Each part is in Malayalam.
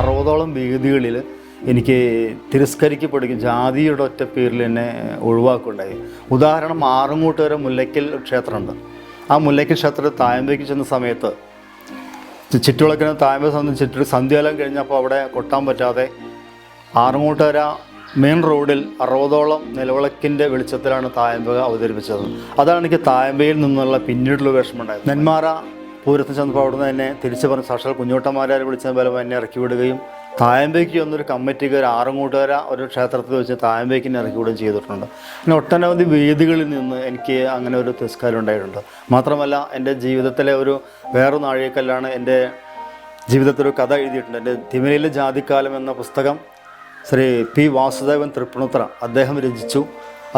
അറുപതോളം വേദികളിൽ എനിക്ക് തിരസ്കരിക്കപ്പെടുകയും ജാതിയുടെ ഒറ്റ പേരിൽ എന്നെ ഒഴിവാക്കുകയുണ്ടായി. ഉദാഹരണം ആറങ്ങോട്ടുവരെ മുല്ലയ്ക്കൽ ക്ഷേത്രമുണ്ട്. ആ മുല്ലയ്ക്കൽ ക്ഷേത്രത്തിൽ തായമ്പേക്ക് ചെന്ന സമയത്ത് ചുറ്റുവിളക്കിന് തായമ്പ സംബന്ധിച്ച് ചുറ്റു സന്ധ്യാലം കഴിഞ്ഞപ്പോൾ അവിടെ കൊട്ടാൻ പറ്റാതെ ആറങ്ങോട്ടുകര മെയിൻ റോഡിൽ അറുപതോളം നിലവിളക്കിന്റെ വെളിച്ചത്തിലാണ് തായമ്പക അവതരിപ്പിച്ചത്. അതാണ് എനിക്ക് തായമ്പയിൽ നിന്നുള്ള പിന്നീടുള്ള വിഷമമുണ്ടായത് നെന്മാറ പൂരത്തിന് ചെന്നപ്പോൾ അവിടുന്ന് തന്നെ തിരിച്ചു പറഞ്ഞ് സാക്ഷാൽ കുഞ്ഞോട്ടന്മാരെ വിളിച്ച ബലം എന്നെ ഇറക്കി വിടുകയും തായമ്പേക്ക് എന്നൊരു ഒരു ആറങ്ങോട്ടുകര ഒരു ക്ഷേത്രത്തിൽ വെച്ച് തായമ്പേക്കിനെ ഇറക്കി വിടുകയും ചെയ്തിട്ടുണ്ട്. പിന്നെ ഒട്ടനവധി വേദികളിൽ നിന്ന് എനിക്ക് അങ്ങനെ ഒരു തിരസ്കാരം ഉണ്ടായിട്ടുണ്ട്. മാത്രമല്ല എന്റെ ജീവിതത്തിലെ ഒരു വേറെ നാഴികക്കല്ലാണ് എന്റെ ജീവിതത്തിലൊരു കഥ എഴുതിയിട്ടുണ്ട്. എന്റെ തിമിരയിലെ ജാതിക്കാലം എന്ന പുസ്തകം ശ്രീ പി വാസുദേവൻ തൃപ്പുണിത്ര അദ്ദേഹം രചിച്ചു.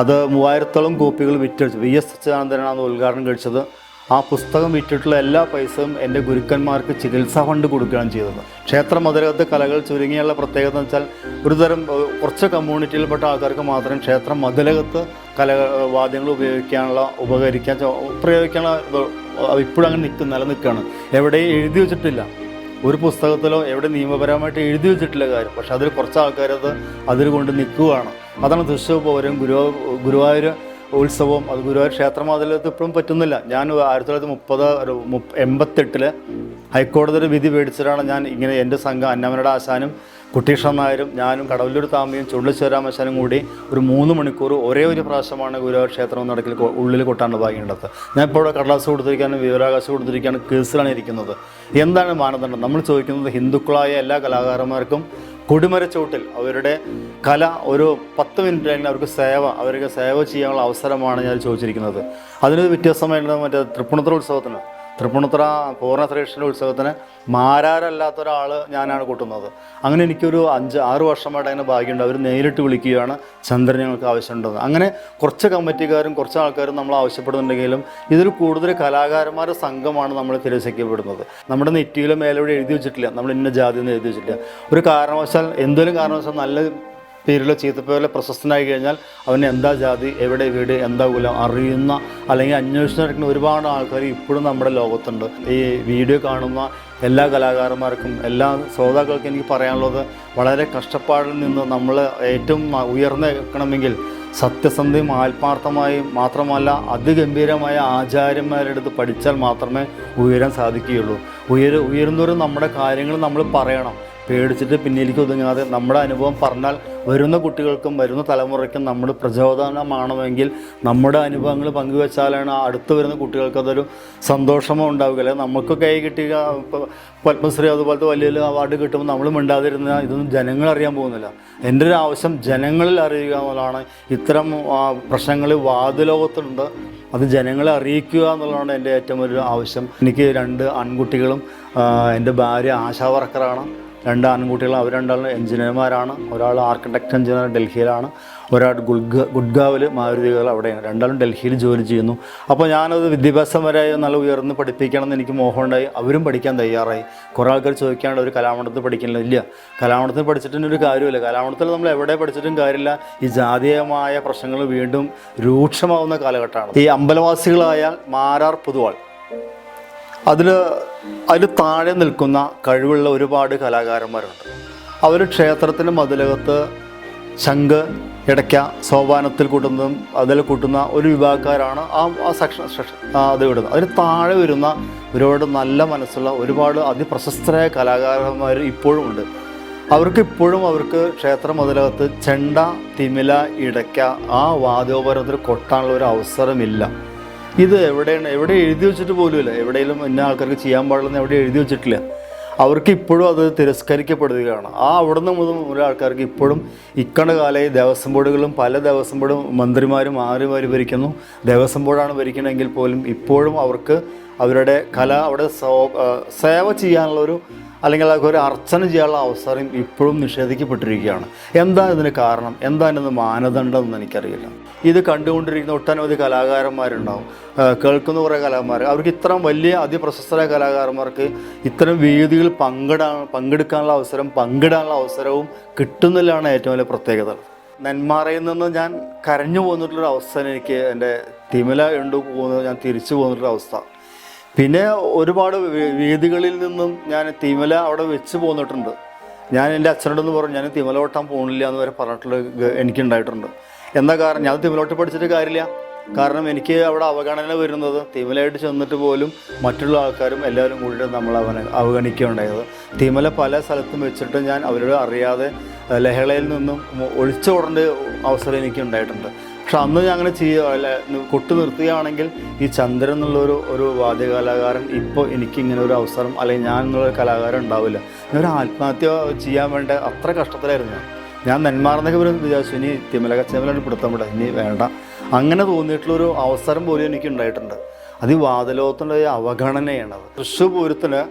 അത് മൂവായിരത്തോളം കോപ്പികൾ വിറ്റഴിച്ചു. വി എസ് സച്ചിദാനന്ദനാണ് ഉദ്ഘാടനം കഴിച്ചത്. ആ പുസ്തകം വിറ്റിട്ടുള്ള എല്ലാ പൈസയും എന്റെ ഗുരുക്കന്മാർക്ക് ചികിത്സാ ഫണ്ട് കൊടുക്കുകയാണ് ചെയ്തത്. ക്ഷേത്ര മധുരകത്ത് കലകൾ ചുരുങ്ങിയുള്ള പ്രത്യേകത എന്ന് വെച്ചാൽ ഒരുതരം കുറച്ച് കമ്മ്യൂണിറ്റിയിൽപ്പെട്ട ആൾക്കാർക്ക് മാത്രം ക്ഷേത്ര മതിലകത്ത് കല വാദ്യങ്ങൾ ഉപയോഗിക്കാനുള്ള ഉപകരിക്കാൻ പ്രയോഗിക്കാനുള്ള ഇപ്പോഴും അങ്ങനെ നിൽക്കും നിലനിൽക്കുകയാണ്. എവിടെയും എഴുതി വെച്ചിട്ടില്ല. ഒരു പുസ്തകത്തിലോ എവിടെ നിയമപരമായിട്ട് എഴുതി വെച്ചിട്ടില്ല കാര്യം. പക്ഷെ അതിൽ കുറച്ച് ആൾക്കാരത് അതിൽ കൊണ്ട് നിൽക്കുകയാണ്. അതാണ് തൃശ്ശൂർ പൗരം ഗുരു ഗുരുവായൂർ ഉത്സവം അത് ഗുരുവായൂർ ക്ഷേത്രമാതിലത്ത് ഇപ്പോഴും പറ്റുന്നില്ല. ഞാൻ ആയിരത്തി തൊള്ളായിരത്തി മുപ്പത് എൺപത്തെട്ടിൽ ഹൈക്കോടതിയുടെ വിധി മേടിച്ചിട്ടാണ് ഞാൻ ഇങ്ങനെ എന്റെ സംഘം അന്നമനയുടെ ആശാനും കുട്ടീഷ്ണൻ നായരും ഞാനും കടവല്ലൂർ താമയും ചുള്ളിശ്ശേരാമശാനും കൂടി ഒരു മൂന്ന് മണിക്കൂർ ഒരേ ഒരു പ്രാവശ്യമാണ് ഗുരുവായൂർ ക്ഷേത്രം നടക്കിൽ ഉള്ളിൽ കൊട്ടാണ്ട് ഭാഗ്യമുണ്ടത് ഞാൻ ഇപ്പോൾ ഇവിടെ കടലാസ് കൊടുത്തിരിക്കാനും വിവരാകാശം കൊടുത്തിരിക്കാനും കേസിലാണ് ഇരിക്കുന്നത്. എന്താണ് മാനദണ്ഡം? നമ്മൾ ചോദിക്കുന്നത് ഹിന്ദുക്കളായ എല്ലാ കലാകാരന്മാർക്കും കൊടിമരച്ചോട്ടിൽ അവരുടെ കല ഒരു പത്ത് മിനിറ്റ് അല്ലെങ്കിൽ അവർക്ക് സേവ അവർക്ക് സേവ ചെയ്യാനുള്ള അവസരമാണ് ഞാൻ ചോദിച്ചിരിക്കുന്നത്. അതിനൊരു വ്യത്യാസമായിട്ടുള്ള മറ്റേ തൃപ്പൂണിത്തുറ ഉത്സവത്തിന് തൃപ്പൂണിത്തുറ പൂർണ ശ്രീകൃഷ്ണന്റെ ഉത്സവത്തിന് മാരാരല്ലാത്ത ഒരാൾ ഞാനാണ് കൂട്ടുന്നത്. അങ്ങനെ എനിക്കൊരു അഞ്ച് ആറ് വർഷമായിട്ട് അതിന് ഭാഗ്യമുണ്ട്. അവർ നേരിട്ട് വിളിക്കുകയാണ് ചന്ദ്രൻ ഞങ്ങൾക്ക് ആവശ്യമുണ്ടെന്ന്. അങ്ങനെ കുറച്ച് കമ്മിറ്റിക്കാരും കുറച്ച് ആൾക്കാരും നമ്മൾ ആവശ്യപ്പെടുന്നുണ്ടെങ്കിലും ഇതിൽ കൂടുതൽ കലാകാരന്മാരുടെ സംഘമാണ് നമ്മൾ തിരസ്കരിക്കപ്പെടുന്നത് നമ്മുടെ നെറ്റിയിലും മേലോടെ എഴുതി വെച്ചിട്ടില്ല. നമ്മൾ ഇന്ന ജാതി എന്ന് എഴുതി വെച്ചിട്ടില്ല. ഒരു കാരണവശാൽ എന്തെങ്കിലും കാരണവശാൽ നല്ല പേരിലോ ചീത്തപ്പേരിലോ പ്രശസ്തനായി കഴിഞ്ഞാൽ അവന് എന്താ ജാതി എവിടെ വീട് എന്താ കുലം അറിയുന്ന അല്ലെങ്കിൽ അന്വേഷണം നടക്കുന്ന ഒരുപാട് ആൾക്കാർ ഇപ്പോഴും നമ്മുടെ ലോകത്തുണ്ട്. ഈ വീഡിയോ കാണുന്ന എല്ലാ കലാകാരന്മാർക്കും എല്ലാ ശ്രോതാക്കൾക്കും എനിക്ക് പറയാനുള്ളത് വളരെ കഷ്ടപ്പാടിൽ നിന്ന് നമ്മൾ ഏറ്റവും ഉയർന്നു നിൽക്കണമെങ്കിൽ സത്യസന്ധയും ആത്മാർത്ഥമായും മാത്രമല്ല അതിഗംഭീരമായ ആചാര്യന്മാരുടെ അടുത്ത് പഠിച്ചാൽ മാത്രമേ ഉയരാൻ സാധിക്കുകയുള്ളൂ. ഉയര ഉയരുന്നവരും നമ്മുടെ കാര്യങ്ങൾ നമ്മൾ പറയണം. പേടിച്ചിട്ട് പിന്നിലേക്ക് ഒതുങ്ങാതെ നമ്മുടെ അനുഭവം പറഞ്ഞാൽ വരുന്ന കുട്ടികൾക്കും വരുന്ന തലമുറയ്ക്കും നമ്മൾ പ്രചോദനമാണമെങ്കിൽ നമ്മുടെ അനുഭവങ്ങൾ പങ്കുവെച്ചാലാണ് അടുത്ത് വരുന്ന കുട്ടികൾക്ക് അതൊരു സന്തോഷമോ ഉണ്ടാവുക. അല്ലെങ്കിൽ നമുക്ക് കൈ കിട്ടിയ പത്മശ്രീ അതുപോലത്തെ വലിയ വലിയ അവാർഡ് കിട്ടുമ്പോൾ നമ്മൾ മിണ്ടാതിരുന്ന ഇതൊന്നും ജനങ്ങൾ അറിയാൻ പോകുന്നില്ല. എന്റെ ഒരു ആവശ്യം ജനങ്ങളിൽ അറിയുക എന്നുള്ളതാണ്. ഇത്തരം പ്രശ്നങ്ങൾ വാതുലോകത്തുണ്ട്. അത് ജനങ്ങളെ അറിയിക്കുക എന്നുള്ളതാണ് എന്റെ ഏറ്റവും ഒരു ആവശ്യം. എനിക്ക് രണ്ട് ആൺകുട്ടികളും എന്റെ ഭാര്യ ആശാ വർക്കറാണ്. രണ്ട് ആൺകുട്ടികൾ അവർ രണ്ടാളും എഞ്ചിനീയർമാരാണ്. ഒരാൾ ആർക്കിടെക്ട് എഞ്ചിനീയർ ഡൽഹിയിലാണ്. ഒരാൾ ഗുഡ്ഗ ഗുഡ്ഗാവിൽ മാരുതികൾ അവിടെയാണ്. രണ്ടാളും ഡൽഹിയിൽ ജോലി ചെയ്യുന്നു. അപ്പോൾ ഞാനത് വിദ്യാഭ്യാസം വരെ നല്ല ഉയർന്ന് പഠിപ്പിക്കണം എന്ന് എനിക്ക് മോഹമുണ്ടായി. അവരും പഠിക്കാൻ തയ്യാറായി. കുറേ ആൾക്കാർ ചോദിക്കാണ്ട് ഒരു കലാമണ്ഡലത്തിൽ പഠിക്കുന്നില്ല ഇല്ല കലാമണ്ഡലത്തിൽ പഠിച്ചിട്ടും ഒരു കാര്യമില്ല. കലാമണ്ഡലത്തിൽ നമ്മൾ എവിടെ പഠിച്ചിട്ടും കാര്യമില്ല. ഈ ജാതീയമായ പ്രശ്നങ്ങൾ വീണ്ടും രൂക്ഷമാവുന്ന കാലഘട്ടമാണ്. ഈ അമ്പലവാസികളായ മാരാർ പൊതുവാൾ. അതിൽ അതിൽ താഴെ നിൽക്കുന്ന കഴിവുള്ള ഒരുപാട് കലാകാരന്മാരുണ്ട്. അവർ ക്ഷേത്രത്തിന്റെ മതിലകത്ത് ശംഖ് ഇടയ്ക്ക സോപാനത്തിൽ കൂട്ടുന്നതും അതിൽ കൂട്ടുന്ന ഒരു വിഭാഗക്കാരാണ് ആ ആ സെക്ഷൻ സെക്ഷൻ അത് വിടുന്നത് അതിന് താഴെ വരുന്ന ഒരുപാട് നല്ല മനസ്സുള്ള ഒരുപാട് അതിപ്രശസ്തരായ കലാകാരന്മാർ ഇപ്പോഴും ഉണ്ട്. അവർക്ക് ഇപ്പോഴും അവർക്ക് ക്ഷേത്ര മതിലകത്ത് ചെണ്ട തിമില ഇടയ്ക്ക ആ വാദ്യോപകരണത്തിൽ കൊട്ടാനുള്ള ഒരു അവസരമില്ല. ഇത് എവിടെയാണ്? എവിടെ എഴുതി വെച്ചിട്ട് പോലുമില്ല. എവിടെയെങ്കിലും ഇന്ന ആൾക്കാർക്ക് ചെയ്യാൻ പാടില്ലെന്ന് എവിടെ എഴുതി വെച്ചിട്ടില്ല. അവർക്ക് ഇപ്പോഴും അത് തിരസ്കരിക്കപ്പെടുകയാണ്. ആ അവിടുന്ന് മുതൽ ഒരു ആൾക്കാർക്ക് ഇപ്പോഴും ഇക്കണ കാലമായി ദേവസ്വം ബോർഡുകളും പല ദേവസ്വം ബോർഡും മന്ത്രിമാരും ആരുമാരും ഭരിക്കുന്നു. ദേവസ്വം ബോർഡാണ് ഭരിക്കണമെങ്കിൽ പോലും ഇപ്പോഴും അവർക്ക് അവരുടെ കല അവിടെ സേവ ചെയ്യാനുള്ളൊരു അല്ലെങ്കിൽ അതൊക്കെ ഒരു അർച്ചന ചെയ്യാനുള്ള അവസരം ഇപ്പോഴും നിഷേധിക്കപ്പെട്ടിരിക്കുകയാണ്. എന്താ ഇതിന് കാരണം? എന്താ ഇതിന് മാനദണ്ഡം എന്ന് എനിക്കറിയില്ല. ഇത് കണ്ടുകൊണ്ടിരിക്കുന്ന ഒട്ടനവധി കലാകാരന്മാരുണ്ടാവും. കേൾക്കുന്ന കുറേ കലാകാരന്മാർ അവർക്ക് ഇത്തരം വലിയ അതിപ്രശസ്തരായ കലാകാരന്മാർക്ക് ഇത്തരം വേദികൾ പങ്കിടാൻ പങ്കെടുക്കാനുള്ള അവസരം പങ്കിടാനുള്ള അവസരവും കിട്ടുന്നില്ലാണ് ഏറ്റവും വലിയ പ്രത്യേകത. നെന്മാറയിൽ നിന്ന് ഞാൻ കരഞ്ഞു പോന്നിട്ടുള്ളൊരു അവസ്ഥ എനിക്ക് എന്റെ തിമില ഉണ്ട് പോകുന്നത് ഞാൻ തിരിച്ചു പോന്നിട്ടുള്ള അവസ്ഥ പിന്നെ ഒരുപാട് വേദികളിൽ നിന്നും ഞാൻ തിമല അവിടെ വെച്ച് പോന്നിട്ടുണ്ട്. ഞാൻ എന്റെ അച്ഛനോടൊന്ന് പറഞ്ഞു ഞാൻ തിമലോട്ടാൻ പോകണില്ല എന്ന് വരെ പറഞ്ഞിട്ടുള്ള എനിക്ക് എനിക്കുണ്ടായിട്ടുണ്ട്. എന്താ കാരണം? ഞാൻ തിമലോട്ട് പഠിച്ചിട്ട് കാര്യമില്ല. കാരണം എനിക്ക് അവിടെ അവഗണന വരുന്നത് തിമലയായിട്ട് ചെന്നിട്ട് പോലും മറ്റുള്ള ആൾക്കാരും എല്ലാവരും കൂടിയിട്ട് നമ്മൾ അവനെ അവഗണിക്കുകയുണ്ടായത്. തിമല പല സ്ഥലത്തും വെച്ചിട്ട് ഞാൻ അവരോട് അറിയാതെ ലഹളയിൽ നിന്നും ഒളിച്ചോടേണ്ട അവസരം എനിക്ക് ഉണ്ടായിട്ടുണ്ട് പക്ഷെ അന്ന് ഞാൻ അങ്ങനെ ചെയ്യുക അല്ല കൊട്ടു നിർത്തുകയാണെങ്കിൽ ഈ ചന്ദ്രൻ എന്നുള്ളൊരു ഒരു വാദ്യകലാകാരൻ ഇപ്പോൾ എനിക്ക് ഇങ്ങനെ ഒരു അവസരം അല്ലെങ്കിൽ ഞാൻ എന്നുള്ളൊരു കലാകാരൻ ഉണ്ടാവില്ല. ഞാൻ ഒരു ആത്മഹത്യ ചെയ്യാൻ വേണ്ട അത്ര കഷ്ടത്തിലായിരുന്നു ഞാൻ. ഞാൻ നെന്മാർന്നൊക്കെ പോലും വിചാരിച്ചു ഇനി തിമല കച്ചേമലാണ് പിടുത്തം വിടാം ഇനി വേണ്ട. അങ്ങനെ തോന്നിയിട്ടുള്ളൊരു അവസരം പോലും എനിക്ക് ഉണ്ടായിട്ടുണ്ട്. അത് ഈ വാതലോകത്തിന്റെ ഒരു അവഗണനയാണ് തൃശ്ശൂർ പൂരത്തിന്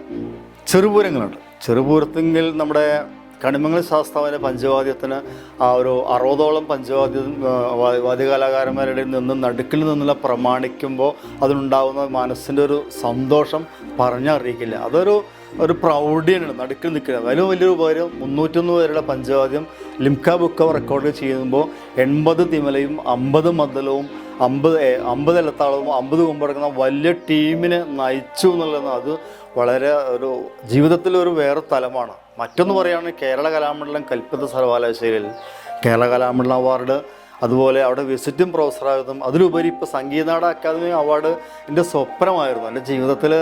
ചെറുപൂരങ്ങളുണ്ട്. ചെറുപൂരത്തെങ്കിൽ നമ്മുടെ കണിമംഗൽ ശാസ്താവിന്റെ പഞ്ചവാദ്യത്തിന് ആ ഒരു അറുപതോളം പഞ്ചവാദ്യ വാദ്യ കലാകാരന്മാരുടെ വാദ്യകലാകാരന്മാരുടെ നിന്നും നടുക്കിൽ നിന്നുള്ള പ്രമാണിക്കുമ്പോൾ അതിനുണ്ടാകുന്ന മനസ്സിന്റെ ഒരു സന്തോഷം പറഞ്ഞറിയിക്കില്ല. അതൊരു ഒരു പ്രൗഢിയാണ് നടുക്കിൽ നിൽക്കുന്നത് അതിലും വലിയൊരു ഉപകാരം മുന്നൂറ്റൊന്ന് പേരുടെ പഞ്ചവാദ്യം ലിംക ബുക്ക് റെക്കോർഡ് ചെയ്യുമ്പോൾ എൺപത് തിമലയും അമ്പത് മദ്ദലവും അമ്പത് അമ്പത് എലത്താളവും അമ്പത് കൊമ്പടക്കുന്ന വലിയ ടീമിനെ നയിച്ചു എന്നുള്ളത് അത് വളരെ ഒരു ജീവിതത്തിൽ ഒരു വേറെ തലമാണ്. മറ്റൊന്ന് പറയുകയാണെങ്കിൽ കേരള കലാമണ്ഡലം കൽപ്പിത സർവകലാശാലയിൽ കേരള കലാമണ്ഡലം അവാർഡ് അതുപോലെ അവിടെ വിസിറ്റിംഗ് പ്രൊഫസറാകുന്നതും അതിലുപരി ഇപ്പോൾ സംഗീതനാട അക്കാദമി അവാർഡ് എന്റെ സ്വപ്നമായിരുന്നു. എന്റെ ജീവിതത്തിൽ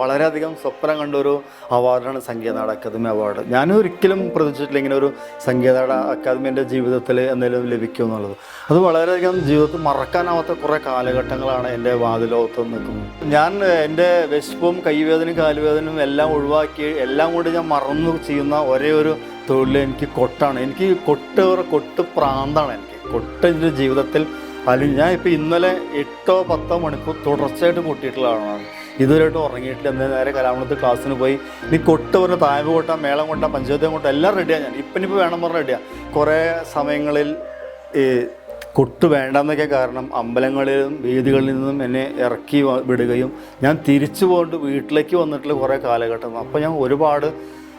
വളരെയധികം സ്വപ്നം കണ്ടൊരു അവാർഡാണ് സംഗീതനാട അക്കാദമി അവാർഡ്. ഞാൻ ഒരിക്കലും പ്രതീക്ഷിച്ചിട്ടില്ല ഇങ്ങനെ ഒരു സംഗീതനാട അക്കാദമി എന്റെ ജീവിതത്തിൽ എന്തെങ്കിലും ലഭിക്കും എന്നുള്ളത്. അത് വളരെയധികം ജീവിതത്തിൽ മറക്കാനാവാത്ത കുറേ കാലഘട്ടങ്ങളാണ് എന്റെ വാതിലോകത്ത് നിൽക്കുന്നത്. ഞാൻ എന്റെ വിശപ്പും കൈവേദനയും കാലുവേദനയും എല്ലാം ഒഴിവാക്കി എല്ലാം കൂടി ഞാൻ മറന്നു ചെയ്യുന്ന ഒരേ ഒരു തൊഴിൽ എനിക്ക് കൊട്ടാണ്. എനിക്ക് കൊട്ട് കൊട്ട് പ്രാന്താണ്. എനിക്ക് കൊട്ട് എന്റെ ജീവിതത്തിൽ അല്ലെങ്കിൽ ഞാൻ ഇപ്പോൾ ഇന്നലെ എട്ടോ പത്തോ മണിക്കൂർ തുടർച്ചയായിട്ട് കൊട്ടിയിട്ടുള്ള ആളാണ്. ഇതുവരെയായിട്ടും ഉറങ്ങിയിട്ടില്ല. എന്നാൽ നേരെ കലാമണത്ത് ക്ലാസ്സിന് പോയി. നീ കൊട്ട് പറഞ്ഞ തായ്പ കൊട്ട മേളം കൊണ്ട പഞ്ചായത്തും കൊണ്ട എല്ലാം റെഡിയാണ് ഞാൻ. ഇപ്പം ഇപ്പോൾ വേണം പറഞ്ഞാൽ റെഡിയാണ് കുറേ സമയങ്ങളിൽ ഈ കൊട്ട് വേണ്ടെന്നൊക്കെ കാരണം അമ്പലങ്ങളിലും വേദികളിൽ നിന്നും എന്നെ ഇറക്കി വിടുകയും ഞാൻ തിരിച്ചു പോയിട്ട് വീട്ടിലേക്ക് വന്നിട്ടുള്ള കുറേ കാലഘട്ടം. അപ്പോൾ ഞാൻ ഒരുപാട്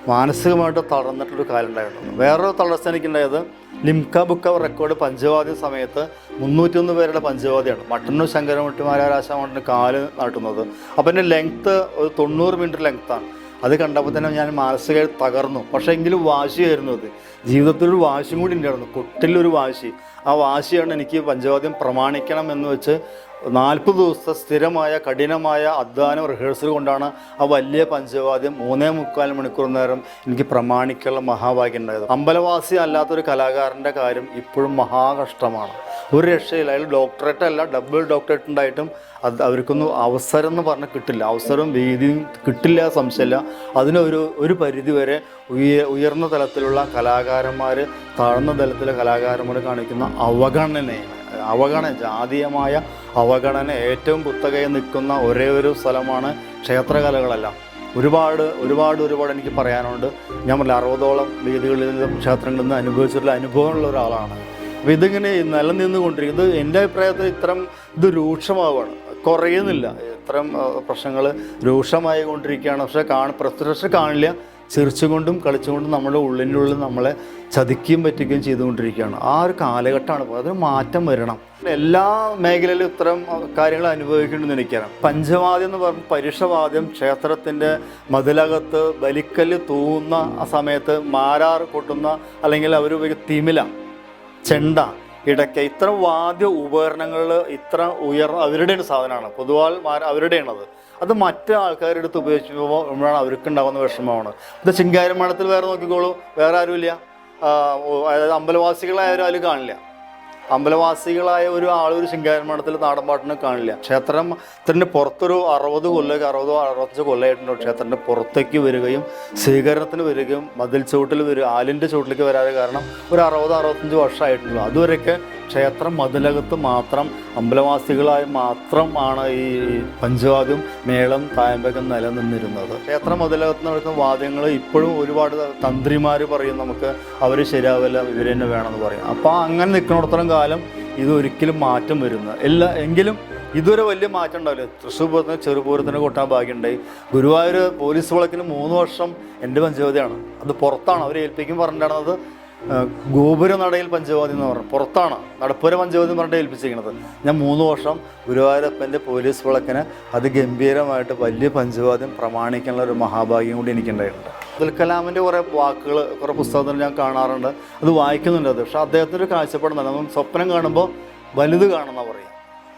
മാനസികമായിട്ട് തളർന്നിട്ടൊരു കാലം ഉണ്ടായിരുന്നു. വേറൊരു തളർച്ച എനിക്കുണ്ടായത് ലിംക ബുക്ക് റെക്കോർഡ് പഞ്ചവാദി സമയത്ത് മുന്നൂറ്റൊന്ന് പേരുടെ പഞ്ചവാദ്യമാണ്. മട്ടന്നൂർ ശങ്കരമുട്ടിമാരാശാമട്ടിന് കാൽ നാട്ടുന്നത്. അപ്പം എന്റെ ലെങ്ത്ത് ഒരു തൊണ്ണൂറ് മിനിറ്റ് ലെങ്ത്താണ് അത് കണ്ടപ്പോൾ തന്നെ ഞാൻ മാനസികമായി തകർന്നു. പക്ഷേ എങ്കിലും വാശിയായിരുന്നു അത്. ജീവിതത്തിലൊരു വാശിയും കൂടി ഉണ്ടായിരുന്നു. കൊട്ടിലൊരു വാശി. ആ വാശിയാണ് എനിക്ക് പഞ്ചവാദ്യം പ്രമാണിക്കണം എന്ന് വെച്ച് നാൽപ്പത് ദിവസത്തെ സ്ഥിരമായ കഠിനമായ അധ്വാനം റിഹേഴ്സൽ കൊണ്ടാണ് ആ വലിയ പഞ്ചവാദ്യം മൂന്നേ മുക്കാൽ മണിക്കൂർ നേരം എനിക്ക് പ്രമാണിക്കുള്ള മഹാഭാഗ്യം ഉണ്ടായത്. അമ്പലവാസി അല്ലാത്തൊരു കലാകാരന്റെ കാര്യം ഇപ്പോഴും മഹാകഷ്ടമാണ്. ഒരു രക്ഷയില്ല. അയാൾ ഡോക്ടറേറ്റ് അല്ല ഡബിൾ ഡോക്ടറേറ്റ് ഉണ്ടായിട്ടും അത് അവർക്കൊന്നും അവസരം എന്ന് പറഞ്ഞാൽ കിട്ടില്ല. അവസരം വേദിയും കിട്ടില്ല സംശയമില്ല. അതിനൊരു ഒരു പരിധിവരെ ഉയ ഉയർന്ന തലത്തിലുള്ള കലാകാരന്മാർ താഴ്ന്ന തലത്തിലെ കലാകാരന്മാർ കാണിക്കുന്ന അവഗണനയാണ് അവഗണന ജാതീയമായ അവഗണന ഏറ്റവും കുത്തകയിൽ നിൽക്കുന്ന ഒരേ ഒരു സ്ഥലമാണ് ക്ഷേത്രകലകളെല്ലാം. ഒരുപാട് ഒരുപാട് ഒരുപാട് എനിക്ക് പറയാനുണ്ട്. ഞാൻ പറഞ്ഞ അറുപതോളം വേദികളിൽ നിന്നും ക്ഷേത്രങ്ങളിൽ നിന്ന് അനുഭവിച്ചിട്ടുള്ള അനുഭവമുള്ള ഒരാളാണ്. അപ്പോൾ ഇതിങ്ങനെ നിലനിന്നുകൊണ്ടിരിക്കും ഇത് എന്റെ അഭിപ്രായത്തിൽ ഇത്തരം ഇത് രൂക്ഷമാവുകയാണ് കുറയുന്നില്ല. ഇത്തരം പ്രശ്നങ്ങൾ രൂക്ഷമായി കൊണ്ടിരിക്കുകയാണ് പക്ഷേ കാണ പ്രത്യക്ഷ കാണില്ല. ചിരിച്ചുകൊണ്ടും കളിച്ചുകൊണ്ടും നമ്മുടെ ഉള്ളിനുള്ളിൽ നമ്മളെ ചതിക്കുകയും പറ്റുകയും ചെയ്തുകൊണ്ടിരിക്കുകയാണ്. ആ ഒരു കാലഘട്ടമാണ് അതിന് മാറ്റം വരണം. എല്ലാ മേഖലയിലും ഇത്തരം കാര്യങ്ങൾ അനുഭവിക്കേണ്ടെന്ന് എനിക്കറിയാം. പഞ്ചവാദ്യം എന്ന് പറഞ്ഞ പരുഷവാദ്യം ക്ഷേത്രത്തിന്റെ മതിലകത്ത് ബലിക്കല്ല് തൂവുന്ന ആ സമയത്ത് മാരാർ കൊട്ടുന്ന അല്ലെങ്കിൽ അവർ തിമില ചെണ്ട ഇടയ്ക്ക ഇത്ര വാദ്യ ഉപകരണങ്ങൾ ഇത്ര ഉയർന്ന അവരുടെ സാധനമാണ് പൊതുവാൾ അവരുടെയാണത്. അത് മറ്റു ആൾക്കാരുടെ അടുത്ത് ഉപയോഗിക്കുമ്പോൾ അവർക്ക് ഉണ്ടാകുന്ന വിഷമമാണ്. ഇത് ചിങ്കാരമേളത്തിൽ വേറെ നോക്കിക്കോളൂ വേറെ ആരുമില്ല. അതായത് അമ്പലവാസികളായാലും അതിൽ കാണില്ല. അമ്പലവാസികളായ ഒരു ആൾ ഒരു ശിങ്കാരമഠത്തിൽ നാടൻപാട്ടിനെ കാണില്ല. ക്ഷേത്രം ക്ഷേത്രത്തിന് പുറത്തൊരു അറുപത് കൊല്ലമൊക്കെ അറുപതോ അറുപത്തഞ്ച് കൊല്ലമായിട്ടുണ്ടോ ക്ഷേത്രത്തിന്റെ പുറത്തേക്ക് വരികയും സ്വീകരണത്തിന് വരികയും മതിൽ ചുവട്ടിൽ വരിക ആലിന്റെ ചുവട്ടിലേക്ക് വരാതെ കാരണം ഒരു അറുപത് അറുപത്തഞ്ച് വർഷമായിട്ടുള്ളൂ അതുവരെയൊക്കെ ക്ഷേത്രം മതിലകത്ത് മാത്രം അമ്പലവാസികളായി മാത്രം ആണ് ഈ പഞ്ചവാദ്യം മേളം തായമ്പകം നിലനിന്നിരുന്നത്. ക്ഷേത്ര മതിലകത്ത് നടക്കുന്ന വാദ്യങ്ങൾ ഇപ്പോഴും ഒരുപാട് തന്ത്രിമാർ പറയും നമുക്ക് അവർ ശരിയാവില്ല ഇവർ തന്നെ വേണമെന്ന് പറയും. അപ്പോൾ അങ്ങനെ നിൽക്കുന്നിടത്തോളം കാലം ഇതൊരിക്കലും മാറ്റം വരുന്ന എല്ലാ എങ്കിലും ഇതുവരെ വലിയ മാറ്റം ഉണ്ടാവില്ല. തൃശ്ശൂർ പൂരത്തിന് ചെറുപൂരത്തിന് കൊട്ടാൻ ഭാഗ്യമുണ്ടായി. ഗുരുവായൂർ പോലീസ് വിളക്കിന് മൂന്ന് വർഷം എന്റെ പഞ്ചവതിയാണ് അത് പുറത്താണ്. അവർ ഏൽപ്പിക്കും പറഞ്ഞിട്ടാണത്. ആ, ഗോപുരനടയിൽ പഞ്ചവാദി എന്ന് പറഞ്ഞു പുറത്താണ് നടപ്പുര പഞ്ചവാദി എന്ന് പറഞ്ഞിട്ട് ഏൽപ്പിച്ചിരിക്കുന്നത്. ഞാൻ മൂന്ന് വർഷം ഗുരുവായൂരപ്പന്റെ പോലീസ് വിളക്കിന് അതിഗംഭീരമായിട്ട് വലിയ പഞ്ചവാദ്യം പ്രമാണിക്കാനുള്ള ഒരു മഹാഭാഗ്യം കൂടി എനിക്കുണ്ടായിട്ടുണ്ട്. അബ്ദുൽ കലാമിന്റെ കുറേ വാക്കുകൾ കുറേ പുസ്തകത്തിൽ ഞാൻ കാണാറുണ്ട്. അത് വായിക്കുന്നുണ്ട് അത്. പക്ഷേ അദ്ദേഹത്തിന്റെ ഒരു കാഴ്ചപ്പാടുണ്ട് നമ്മൾ സ്വപ്നം കാണുമ്പോൾ വലുത് കാണുന്ന പറയും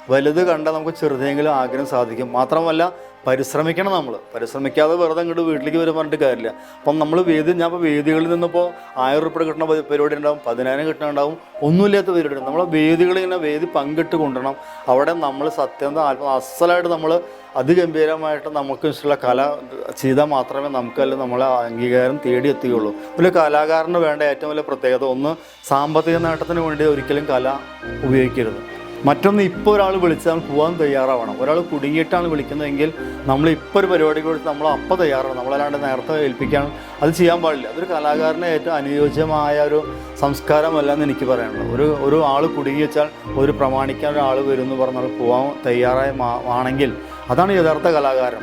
വലുത് കണ്ടാൽ നമുക്ക് ചെറുതെങ്കിലും ആഗ്രഹം സാധിക്കും. മാത്രമല്ല പരിശ്രമിക്കണം നമ്മൾ പരിശ്രമിക്കാതെ വെറുതെ ഇങ്ങോട്ട് വീട്ടിലേക്ക് വരും പറഞ്ഞിട്ട് കാര്യമില്ല. അപ്പം നമ്മൾ വേദി ഞാൻ ഇപ്പോൾ വേദികളിൽ നിന്നിപ്പോൾ ആയിരം ഉറുപ്പിക കിട്ടുന്ന പരി- പരിപാടി ഉണ്ടാവും പതിനായിരം കിട്ടുന്നുണ്ടാവും ഒന്നുമില്ലാത്ത പരിപാടി നമ്മളെ വേദികളിൽ ഇങ്ങനെ വേദി പങ്കിട്ട് കൊണ്ടുവരണം. അവിടെ നമ്മൾ സത്യം ആത്മ അസലായിട്ട് നമ്മൾ അതിഗംഭീരമായിട്ട് നമുക്ക് ഇഷ്ടമുള്ള കല ചെയ്താൽ മാത്രമേ നമുക്കല്ല നമ്മളെ അംഗീകാരം തേടിയെത്തുകയുള്ളൂ ഒരു കലാകാരന് വേണ്ട ഏറ്റവും വലിയ പ്രത്യേകത ഒന്ന് സാമ്പത്തിക നേട്ടത്തിന് വേണ്ടി ഒരിക്കലും കല ഉപയോഗിക്കരുത്. മറ്റൊന്ന് ഇപ്പോൾ ഒരാൾ വിളിച്ചാൽ പോകാൻ തയ്യാറാവണം. ഒരാൾ കുടുങ്ങിയിട്ടാണ് വിളിക്കുന്നതെങ്കിൽ നമ്മൾ ഇപ്പോൾ ഒരു പരിപാടി കൊടുത്ത് നമ്മൾ അപ്പോൾ തയ്യാറാണ് നമ്മളല്ലാണ്ട് നേരത്തെ ഏൽപ്പിക്കാൻ അത് ചെയ്യാൻ പാടില്ല. അതൊരു കലാകാരനെ ഏറ്റവും അനുയോജ്യമായ ഒരു സംസ്കാരമല്ല എന്ന് എനിക്ക് പറയാനുള്ളത്. ഒരു ഒരു ആൾ കുടുങ്ങി വെച്ചാൽ ഒരു പ്രമാണിക്കാൻ ഒരാൾ വരും എന്ന് പറഞ്ഞാൽ പോകാൻ തയ്യാറായ ആണെങ്കിൽ അതാണ് യഥാർത്ഥ കലാകാരൻ.